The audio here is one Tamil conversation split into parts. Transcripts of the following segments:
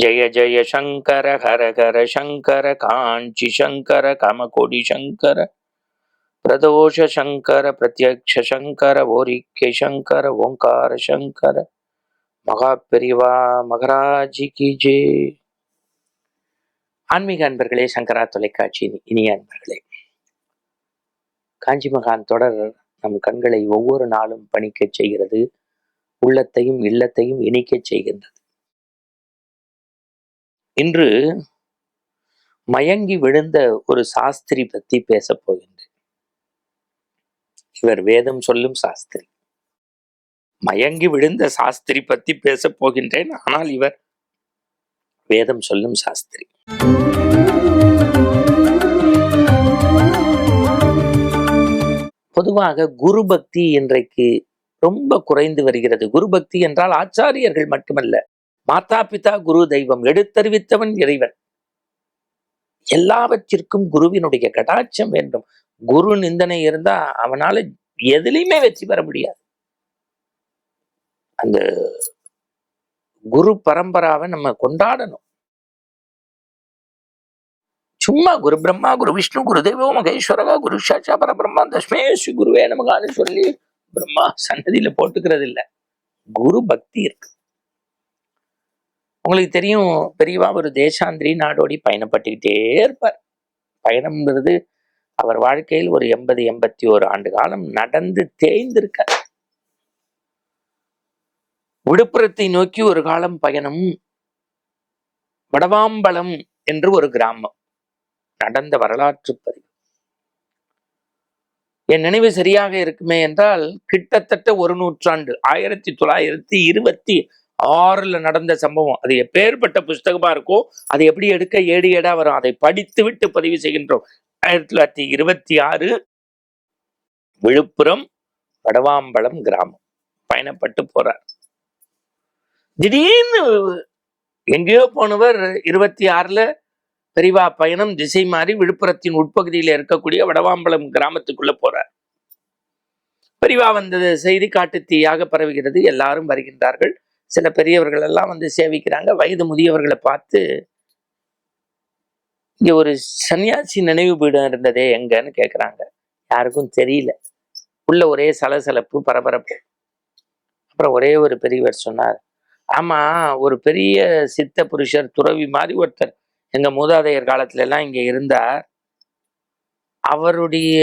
ஜெய ஜெய சங்கர ஹர ஹர சங்கர காஞ்சி சங்கர கமகொடி சங்கர பிரதோஷ சங்கர பிரத்யக்ஷ சங்கர ஓரிக்கை சங்கர ஓங்கார சங்கர. மகா பெரிவா மகராஜி கி ஜே. ஆன்மீக அன்பர்களே சங்கரா தொலைக்காட்சியின் இனிய அன்பர்களே. காஞ்சி மகான் தொடர் நம் கண்களை ஒவ்வொரு நாளும் பணிக்கச் செய்கிறது உள்ளத்தையும் இல்லத்தையும் இணைக்கச் செய்கின்றது. இன்று மயங்கி விழுந்த ஒரு சாஸ்திரி பத்தி பேசப் போகின்றேன். இவர் வேதம் சொல்லும் சாஸ்திரி. மயங்கி விழுந்த சாஸ்திரி பத்தி பேசப் போகின்றேன் ஆனால் இவர் வேதம் சொல்லும் சாஸ்திரி. பொதுவாக குரு பக்தி இன்றைக்கு ரொம்ப குறைந்து வருகிறது. குரு பக்தி என்றால் ஆச்சாரியர்கள் மட்டுமல்ல. மாதா பிதா குரு தெய்வம் எடுத்தறிவித்தவன் இறைவன். எல்லாவற்றிற்கும் குருவினுடைய கடாட்சம் வேண்டும். குரு நிந்தனை இருந்தா அவனால எதுலையுமே வெற்றி பெற முடியாது. அந்த குரு பரம்பராவை நம்ம கொண்டாடணும். சும்மா குரு பிரம்மா குரு விஷ்ணு குரு தேவோ மகேஸ்வரகா குரு சாட்சா பரபிரம்மா தஸ்மே ஸ்ரீ குருவே நமகான்னு சொல்லி பிரம்மா சன்னதியில போட்டுக்கிறது இல்லை குரு பக்தி இருக்கு. உங்களுக்கு தெரியும் பெரியவா ஒரு தேசாந்திரி நாடோடி பயணப்பட்டுக்கிட்டே இருப்பார். பயணம்ங்கிறது அவர் வாழ்க்கையில் ஒரு எண்பது எண்பத்தி ஒரு ஆண்டு காலம் நடந்து தேய்ந்திருக்கார். விழுப்புரத்தை நோக்கி ஒரு காலம் பயணம் வடவாம்பலம் என்று ஒரு கிராமம். நடந்த வரலாற்று பதிவு. என் நினைவு சரியாக இருக்குமே என்றால் கிட்டத்தட்ட ஒரு நூற்றாண்டு ஆயிரத்தி தொள்ளாயிரத்தி இருபத்தி ஆறுல நடந்த சம்பவம். அது எப்பேற்பட்ட புஸ்தகமா இருக்கோ அதை எப்படி எடுக்க ஏடு ஏடா வரும் அதை படித்து விட்டு பதிவு செய்கின்றோம். ஆயிரத்தி தொள்ளாயிரத்தி இருபத்தி ஆறு விழுப்புரம் வடவாம்பலம் கிராமம். பயணப்பட்டு போறார். திடீர்னு எங்கேயோ போனவர் இருபத்தி ஆறுல பெரிவா பயணம் திசை மாறி விழுப்புரத்தின் உட்பகுதியில் இருக்கக்கூடிய வடவாம்பலம் கிராமத்துக்குள்ள போறார். பெரிவா வந்தது செய்தி காட்டு தீயாக பரவுகிறது. எல்லாரும் வருகின்றார்கள். சில பெரியவர்கள் எல்லாம் வந்து சேவிக்கிறாங்க. வயது முதியவர்களை பார்த்து இங்க ஒரு சன்னியாசி நினைவு பீடம் இருந்ததே எங்கன்னு கேக்குறாங்க. யாருக்கும் தெரியல. உள்ள ஒரே சலசலப்பு பரபரப்பு. அப்புறம் ஒரே ஒரு பெரியவர் சொன்னார் ஆமா ஒரு பெரிய சித்த புருஷர் துறவி மாதிரி ஒருத்தர் எங்க மூதாதையர் காலத்துல எல்லாம் இங்க இருந்தார். அவருடைய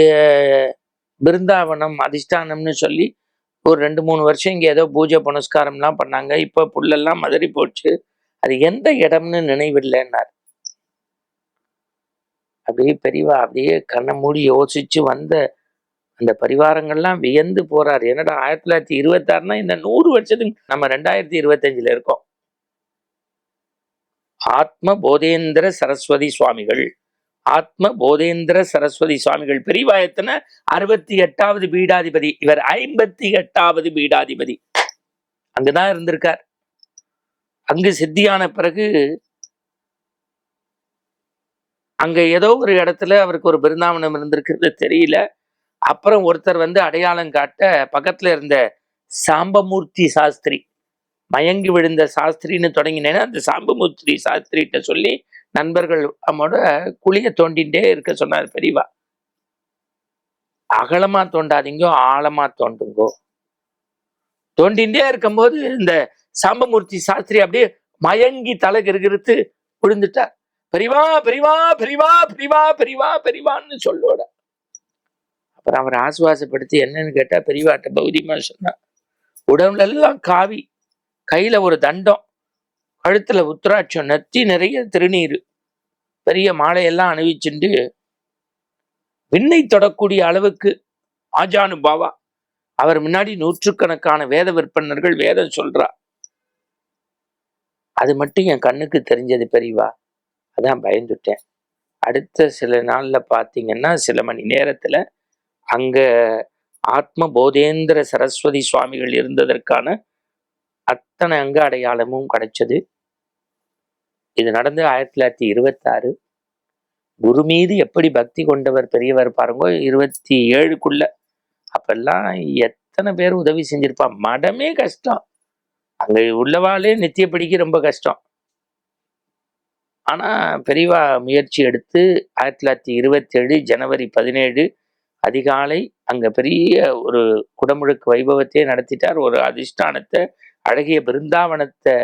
பிருந்தாவனம் அதிஷ்டானம்னு சொல்லி ஒரு ரெண்டு மூணு வருஷம் இங்க ஏதோ பூஜை புனஸ்காரம்லாம் பண்ணாங்க. இப்போ புல்லெல்லாம் மதறி போச்சு. அது எந்த இடம்னு நினைவில்லைன்னார். அப்படியே பெரியவா அப்படியே கண்ணை மூடி யோசிச்சு வந்த அந்த பரிவாரங்கள்லாம் வியந்து போறார். என்னடா ஆயிரத்தி தொள்ளாயிரத்தி இருபத்தாறுனா இந்த நூறு வருஷத்துக்கு நம்ம ரெண்டாயிரத்தி இருபத்தஞ்சுல இருக்கோம். ஆத்ம போதேந்திர சரஸ்வதி சுவாமிகள். ஆத்ம போதேந்திர சரஸ்வதி சுவாமிகள் பெரியவாயத்தன அறுபத்தி எட்டாவது பீடாதிபதி. இவர் ஐம்பத்தி எட்டாவது பீடாதிபதி. அங்குதான் இருந்திருக்கார். அங்கு சித்தியான பிறகு அங்க ஏதோ ஒரு இடத்துல அவருக்கு ஒரு பிருந்தாவனம் இருந்திருக்கிறது தெரியல. அப்புறம் ஒருத்தர் வந்து அடையாளம் காட்ட பக்கத்துல இருந்த சாம்பமூர்த்தி சாஸ்திரி மயங்கி விழுந்த சாஸ்திரின்னு தொடங்கினேன்னா அந்த சாம்பமூர்த்தி சாஸ்திரிகிட்ட சொல்லி நண்பர்கள் நம்மோட குழிய தோண்டிகிட்டே இருக்க சொன்னார் பெரியவா. அகலமா தோண்டாதீங்கோ ஆழமா தோண்டுங்கோ. தோண்டிகிட்டே இருக்கும்போது இந்த சாம்பமூர்த்தி சாஸ்திரி அப்படியே மயங்கி தலை கிருகிருத்து விழுந்துட்டார் பெரிவா பெரிவா பெரிவா பெரிவா பெரிவா பெரிவான்னு சொல்லோட. அப்புறம் அவர் ஆசுவாசப்படுத்தி என்னன்னு கேட்டா பெரியவாட்ட பௌதியமா சொன்னா உடம்புல எல்லாம் காவி கையில ஒரு தண்டம் கழுத்துல உத்தராட்சம் நெத்தி நிறைய திருநீர். பெரிய மாலையெல்லாம் அணிவிச்சுண்டு விண்ணை தொடக்கூடிய அளவுக்கு ஆஜானு பாவா. அவர் முன்னாடி நூற்றுக்கணக்கான வேத விற்பனர்கள் வேதம் சொல்றா. அது மட்டும் என் கண்ணுக்கு தெரிஞ்சது பெரியவா. அதான் பயந்துட்டேன். அடுத்த சில நாள்ல பார்த்தீங்கன்னா சில மணி நேரத்தில் அங்க ஆத்ம போதேந்திர சரஸ்வதி சுவாமிகள் இருந்ததற்கான அத்தனை அங்க அடையாளமும் கிடைச்சது. இது நடந்து ஆயிரத்தி தொள்ளாயிரத்தி இருபத்தாறு குரு மீது எப்படி பக்தி கொண்டவர் பெரியவர் பாருங்க இருபத்தி ஏழுக்குள்ள. அப்பெல்லாம் எத்தனை பேர் உதவி செஞ்சிருப்பான் மடமே கஷ்டம். அங்க உள்ளவாளே நித்தியப்படிக்கு ரொம்ப கஷ்டம். ஆனா பெரியவா முயற்சி எடுத்து ஆயிரத்தி தொள்ளாயிரத்தி இருபத்தேழு ஜனவரி பதினேழு அதிகாலை அங்க பெரிய ஒரு குடமுழுக்கு வைபவத்தையே நடத்திட்டார். ஒரு அதிஷ்டானத்தை அழகிய பிருந்தாவனத்தை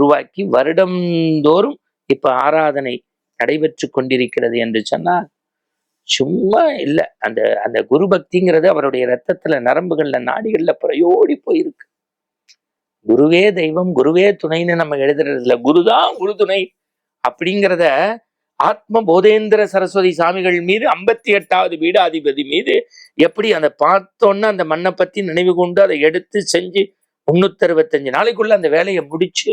உருவாக்கி வருடந்தோறும் இப்ப ஆராதனை நடைபெற்று கொண்டிருக்கிறது என்று சொன்னால் சும்மா இல்லை. அந்த அந்த குரு பக்திங்கிறது அவருடைய ரத்தத்துல நரம்புகள்ல நாடிகள்ல புறையோடி போயிருக்கு. குருவே தெய்வம் குருவே துணைன்னு நம்ம எழுதுறதுல குருதான் குரு துணை அப்படிங்கிறத ஆத்ம போதேந்திர சரஸ்வதி சாமிகள் மீது ஐம்பத்தி எட்டாவது பீடாதிபதி மீது எப்படி அந்த பார்த்தோன்னா அந்த மண்ணை பத்தி நினைவு கொண்டு அதை எடுத்து செஞ்சு முன்னூத்தி அறுபத்தஞ்சு நாளைக்குள்ள அந்த வேலையை முடிச்சு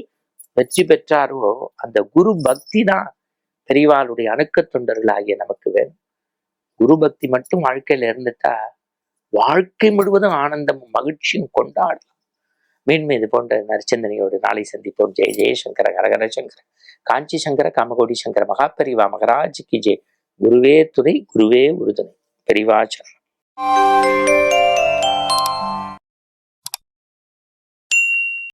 வெற்றி பெற்றாரோ அந்த குரு பக்தி தான் பெரியவாளுடைய அணுக்க தொண்டர்களாகிய நமக்கு வேணும். குரு பக்தி மட்டும் வாழ்க்கையில இருந்துட்டா வாழ்க்கை முழுவதும் ஆனந்தமும் மகிழ்ச்சியும் கொண்டாடலாம். மீண்டும் இது போன்ற நரிச்சந்தனையோடு நாளை சந்திப்போம். ஜெய ஜெயசங்கர ஹரஹர சங்கர. காஞ்சி சங்கர காமகோடி சங்கர மகாபெரிவா மகராஜ் கி ஜெய். குருவே துணை குருவே உறுதுணை. பெரிவாச்சரணம்